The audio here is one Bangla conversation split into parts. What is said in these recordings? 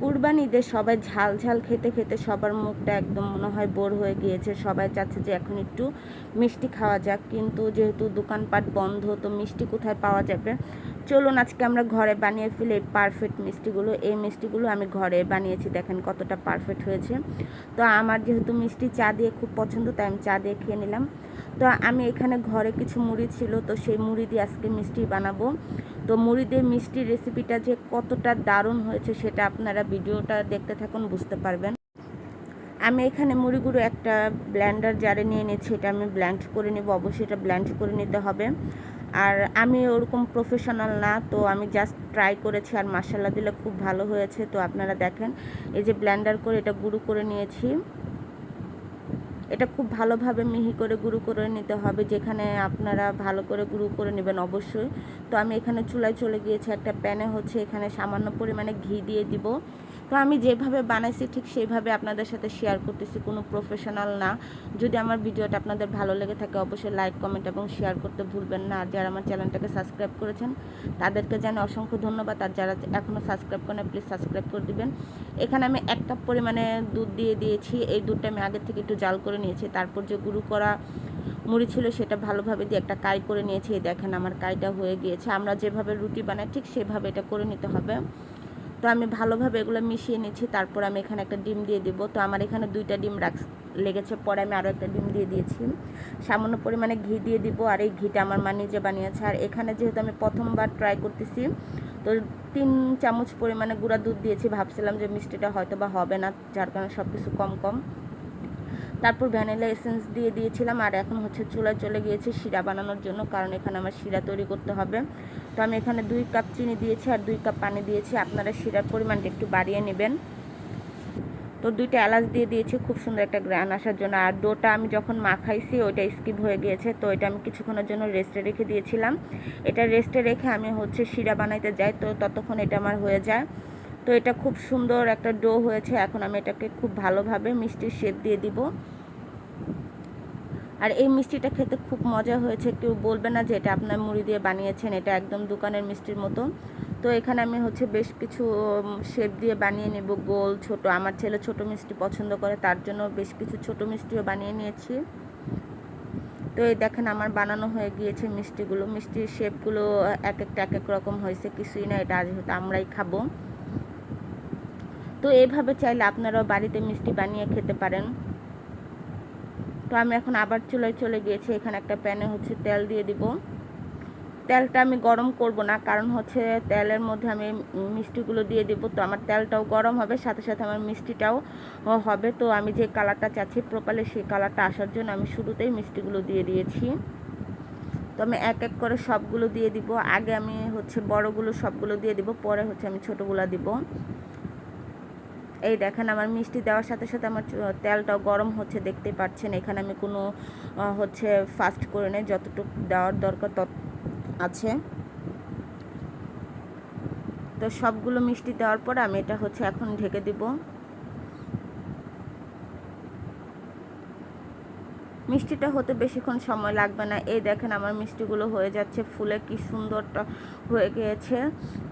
কুরবানি ঈদে সবাই ঝাল ঝাল খেতে খেতে সবার মুখটা একদম মনে হয় বোর হয়ে গিয়েছে। সবাই চাচ্ছে যে এখন একটু মিষ্টি খাওয়া যাক, কিন্তু যেহেতু দোকানপাট বন্ধ, তো মিষ্টি কোথায় পাওয়া যাবে? চলুন আজকে আমরা ঘরে বানিয়ে ফেলি এই পারফেক্ট মিষ্টিগুলো। এই মিষ্টিগুলো আমি ঘরে বানিয়েছি, দেখেন কতটা পারফেক্ট হয়েছে। তো আমার যেহেতু মিষ্টি চা দিয়ে খুব পছন্দ, তাই আমি চা দিয়ে খেয়ে নিলাম। তো আমি এখানে ঘরে কিছু মুড়ি ছিল, তো সেই মুড়ি দিয়ে আজকে মিষ্টি বানাবো। তো মুড়ি দিয়ে মিষ্টির রেসিপিটা যে কতটা দারুণ হয়েছে, সেটা আপনারা ভিডিওটা দেখতে থাকুন, বুঝতে পারবেন। আমি এখানে মুড়িগুলো একটা ব্ল্যান্ডার জারে নিয়ে নিচ্ছি, এটা আমি ব্ল্যান্ড করে নেব, অবশ্যই এটা ব্ল্যান্ড করে নিতে হবে। আর আমি ওরকম প্রফেশনাল না, তো আমি জাস্ট ট্রাই করেছি আর মাসাল্লা দিলে খুব ভালো হয়েছে। তো আপনারা দেখেন, এই যে ব্ল্যান্ডার করে এটা গুঁড়ো করে নিয়েছি। এটা খুব ভালোভাবে মিহি করে গুঁড়ো করে নিতে হবে, যেখানে আপনারা ভালো করে গুঁড়ো করে নেবেন অবশ্যই। তো আমি এখানে চুলায় চলে গিয়েছি, একটা প্যানে হচ্ছে এখানে সামান্য পরিমাণে ঘি দিয়ে দিব। তো আমি যেভাবে বানাইছি ঠিক সেইভাবে আপনাদের সাথে শেয়ার করতেছি, কোনো প্রফেশনাল না। যদি আমার ভিডিওটা আপনাদের ভালো লেগে থাকে, অবশ্যই লাইক কমেন্ট এবং শেয়ার করতে ভুলবেন না। আর যারা আমার চ্যানেলটাকে সাবস্ক্রাইব করেছেন, তাদেরকে জানি অসংখ্য ধন্যবাদ। আর যারা এখনও সাবস্ক্রাইব করেন প্লিজ সাবস্ক্রাইব করে দিবেন। এখানে আমি এক কাপ পরিমাণে দুধ দিয়ে দিয়েছি। এই দুধটা আমি আগের থেকে একটু জাল করে নিয়েছি। তারপর যে গুঁড়ো করা মুড়ি ছিল, সেটা ভালোভাবে দিয়ে একটা কাই করে নিয়েছি। দেখেন আমার কাইটা হয়ে গিয়েছে। আমরা যেভাবে রুটি বানাই, ঠিক সেভাবে এটা করে নিতে হবে। তো আমি ভালোভাবে এগুলো মিশিয়ে নিচ্ছি, তারপর আমি এখানে একটা ডিম দিয়ে দিব। তো আমার এখানে দুইটা ডিম রাখ, লেগেছে, পরে আমি আরও একটা ডিম দিয়ে দিয়েছি। সামান্য পরিমাণে ঘি দিয়ে দিব, আর এই ঘিটা আমার মা নিজে বানিয়েছে। আর এখানে যেহেতু আমি প্রথমবার ট্রাই করতেছি, তো তিন চামচ পরিমাণে গুঁড়া দুধ দিয়েছি। ভাবছিলাম যে মিষ্টিটা হয়তো বা হবে না, যার কারণে সব কিছু কম কম। তারপর ভ্যানিলা এসেন্স দিয়ে দিয়েছিলাম আর এখন হচ্ছে চুলায় চলে গিয়েছে শিরা বানানোর জন্য, কারণ এখানে আমার শিরা তৈরি করতে হবে। তো আমি এখানে দুই কাপ চিনি দিয়েছি আর দুই কাপ পানি দিয়েছি, আপনারা শিরার পরিমাণটা একটু বাড়িয়ে নেবেন। তো দুইটা এলাচ দিয়ে দিয়েছি, খুব সুন্দর একটা গ্রান আসার জন্য। আর ডোটা আমি যখন মাখাইছি, ওইটা স্কিপ হয়ে গিয়েছে, তো এটা আমি কিছুক্ষণের জন্য রেস্টে রেখে দিয়েছিলাম। এটা রেস্টে রেখে আমি হচ্ছে শিরা বানাইতে যাই, তো ততক্ষণ এটা আমার হয়ে যায়। তো এটা খুব সুন্দর একটা ডো হয়েছে। এখন আমি এটাকে খুব ভালোভাবে মিষ্টির শেপ দিয়ে দিব। আর এই মিষ্টিটা খেতে খুব মজা হয়েছে। কেউ বলবে না যে এটা আপনার মুড়ি দিয়ে বানিয়েছেন, এটা একদম দোকানের মিষ্টির মতো। তো এখানে আমি হচ্ছে বেশ কিছু শেপ দিয়ে বানিয়ে নেব। গোল, ছোট, আমার ছেলে ছোট মিষ্টি পছন্দ করে, তার জন্য বেশ কিছু ছোট মিষ্টিও বানিয়ে নিয়েছি। তো এই দেখেন আমার বানানো হয়ে গিয়েছে মিষ্টিগুলো। মিষ্টির শেপগুলো এক একটা এক এক রকম হয়েছে, কিছুই না, এটা আজ হয়তো আমরাই খাব। তো এইভাবে চাইলে আপনারাও বাড়িতে মিষ্টি বানিয়ে খেতে পারেন। তো আমি এখন আবার চুলায় চলে গিয়েছি, এখানে একটা প্যানে হচ্ছে তেল দিয়ে দিব। তেলটা আমি গরম করব না, কারণ হচ্ছে তেলের মধ্যে আমি মিষ্টিগুলো দিয়ে দিব, তো আমার তেলটাও গরম হবে, সাথে সাথে আমার মিষ্টিটাও হবে। তো আমি যে কালারটা চাচ্ছি প্রপালে সেই কালারটা আসার জন্য আমি শুরুতেই মিষ্টিগুলো দিয়ে দিয়েছি। তো আমি এক এক করে সবগুলো দিয়ে দিব। আগে আমি হচ্ছে বড়গুলো সবগুলো দিয়ে দিব, পরে হচ্ছে আমি ছোটোগুলো দিব। এই দেখেন আমার মিষ্টি দেওয়ার সাথে সাথে আমার তেলটাও গরম হচ্ছে দেখতে পাচ্ছেন। এখানে আমি কোনো হচ্ছে ফাস্ট করে নেই, যতটুকু দেওয়ার দরকার তত আছে। তো সবগুলো মিষ্টি দেওয়ার পর আমি এটা হচ্ছে এখন ঢেকে দিব। মিষ্টিটা হতে বেশিক্ষণ সময় লাগবে না। এই দেখেন আমার মিষ্টিগুলো হয়ে যাচ্ছে, ফুলে কি সুন্দরটা হয়ে গিয়েছে।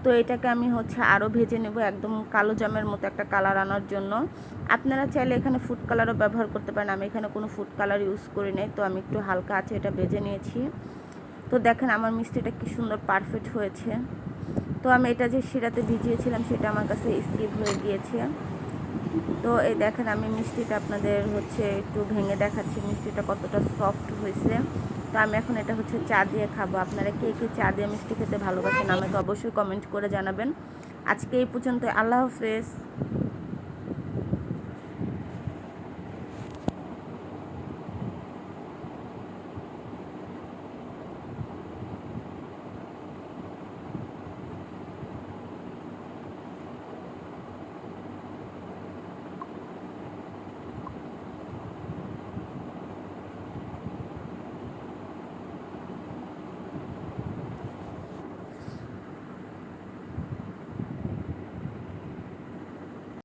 তো এটাকে আমি হচ্ছে আরও ভেজে নেব একদম কালো জামের মতো একটা কালার আনার জন্য। আপনারা চাইলে এখানে ফুড কালারও ব্যবহার করতে পারেন, আমি এখানে কোনো ফুড কালার ইউজ করি নাই, তো আমি একটু হালকা আছে এটা ভেজে নিয়েছি। তো দেখেন আমার মিষ্টিটা কি সুন্দর পারফেক্ট হয়েছে। তো আমি এটা যে শিরাতে ভিজিয়েছিলাম, সেটা আমার কাছে স্কিপ হয়ে গিয়েছে। তো এই দেখেন, আমি মিষ্টিটা আপনাদের হচ্ছে একটু ভেঙে দেখাচ্ছি, মিষ্টিটা কতটা সফট হয়েছে। তো আমি এখন এটা হচ্ছে চা দিয়ে খাব। আপনারা কে কে চা দিয়ে মিষ্টি খেতে ভালোবাসেন আমাকে অবশ্যই কমেন্ট করে জানাবেন। আজকে এই পর্যন্ত আল্লাহ হাফেজ।